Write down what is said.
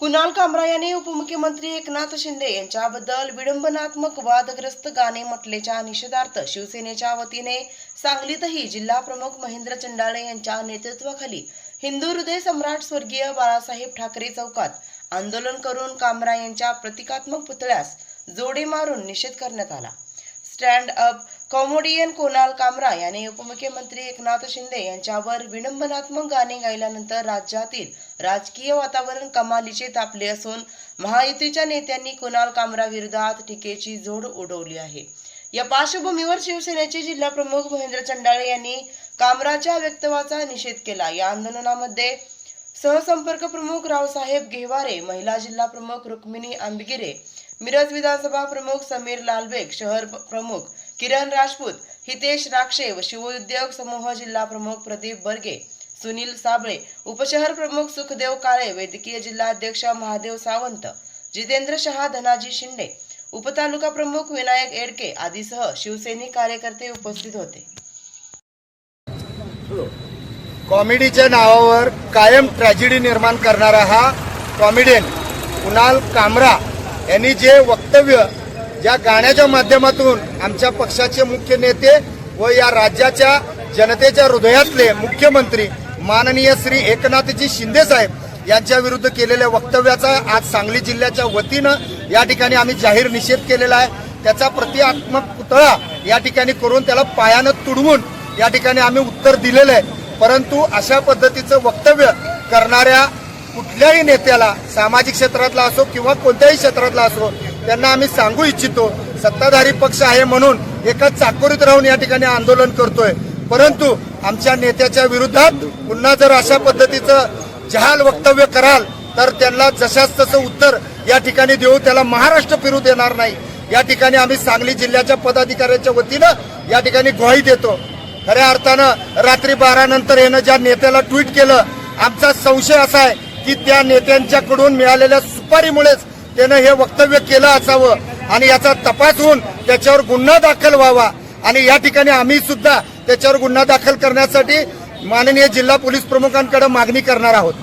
कुणाल कामरा यांनी उपमुख्यमंत्री एकनाथ शिंदे यांच्याबद्दल विडंबनात्मक वादग्रस्त गाणे म्हटल्याच्या निषेधार्थ शिवसेनेच्या वतीने सांगलीतही जिल्हा प्रमुख महेंद्र चंडाळे यांच्या नेतृत्वाखाली हिंदू हृदय सम्राट स्वर्गीय बाळासाहेब ठाकरे चौकात आंदोलन करून कामरा यांच्या प्रतिकात्मक पुतळ्यास जोडे मारून निषेध करण्यात आला. Stand up comedian Kunal Kamra यांनी उपमुख्यमंत्री एकनाथ शिंदे यांच्यावर विडंबनात्मक गाणे गायल्यानंतर राज्यातील राजकीय वातावरण कमालीचे तापले असून महायुतीच्या नेत्यांनी कुणाल कामरा विरोधात टीकेची जोड उडवली आहे. या पार्श्वभूमीवर शिवसेनेचे जिल्हा प्रमुख महेंद्र चंडाळे यांनी कामराच्या वक्तव्याचा निषेध केला. या आंदोलनामध्ये सहसंपर्क प्रमुख रावसाहेब घेवारे महिला जिल्हा प्रमुख रुक्मिणी आंबगिरे मिरज विधानसभा प्रमुख समीर लालबेग शहर प्रमुख किरण राजपूत हितेश राक्षे व शिवउद्योग समूह जिल्हा प्रमुख प्रदीप बर्गे सुनील साबळे उपशहर प्रमुख सुखदेव काळे वैद्यकीय जिल्हाध्यक्ष महादेव सावंत जितेंद्र शहा धनाजी शिंदे उपतालुका प्रमुख विनायक एडके आदीसह शिवसैनिक कार्यकर्ते उपस्थित होते. हो. कॉमेडीच्या नावावर कायम ट्रॅजेडी निर्माण करणारा हा कॉमेडियन कुणाल कामरा यांनी जे वक्तव्य या गाण्याच्या माध्यमातून आमच्या पक्षाचे मुख्य नेते व या राज्याच्या जनतेच्या हृदयातले मुख्यमंत्री माननीय श्री एकनाथजी शिंदे साहेब यांच्या विरुद्ध केलेल्या वक्तव्याचा आज सांगली जिल्ह्याच्या वतीनं या ठिकाणी आम्ही जाहीर निषेध केलेला आहे. त्याचा प्रतिकात्मक पुतळा या ठिकाणी करून त्याला पायानं तुडवून या ठिकाणी आम्ही उत्तर दिलेलं आहे. परंतु अशा पद्धतीचं वक्तव्य करणाऱ्या कुठल्याही नेत्याला सामाजिक क्षेत्रातला असो किंवा कोणत्याही क्षेत्रातला असो त्यांना आम्ही सांगू इच्छितो सत्ताधारी पक्ष आहे म्हणून एका चाकोरीत राहून या ठिकाणी आंदोलन करतोय. परंतु आमच्या नेत्याच्या विरोधात पुन्हा जर अशा पद्धतीचं जहाल वक्तव्य कराल तर त्यांना जशाच तसं उत्तर या ठिकाणी देऊ त्याला महाराष्ट्र फिरू देणार नाही. या ठिकाणी आम्ही सांगली जिल्ह्याच्या पदाधिकाऱ्यांच्या वतीनं या ठिकाणी ग्वाही देतो. खऱ्या अर्थानं रात्री बारा नंतर यानं ज्या नेत्याला ट्विट केलं आमचा संशय असा आहे की त्या नेत्यांच्याकडून मिळालेल्या सुपारीमुळेच त्यानं हे वक्तव्य केलं असावं आणि याचा तपास होऊन त्याच्यावर गुन्हा दाखल व्हावा. आणि या ठिकाणी आम्ही सुद्धा त्याच्यावर गुन्हा दाखल करण्यासाठी माननीय जिल्हा पोलीस प्रमुखांकडे मागणी करणार आहोत.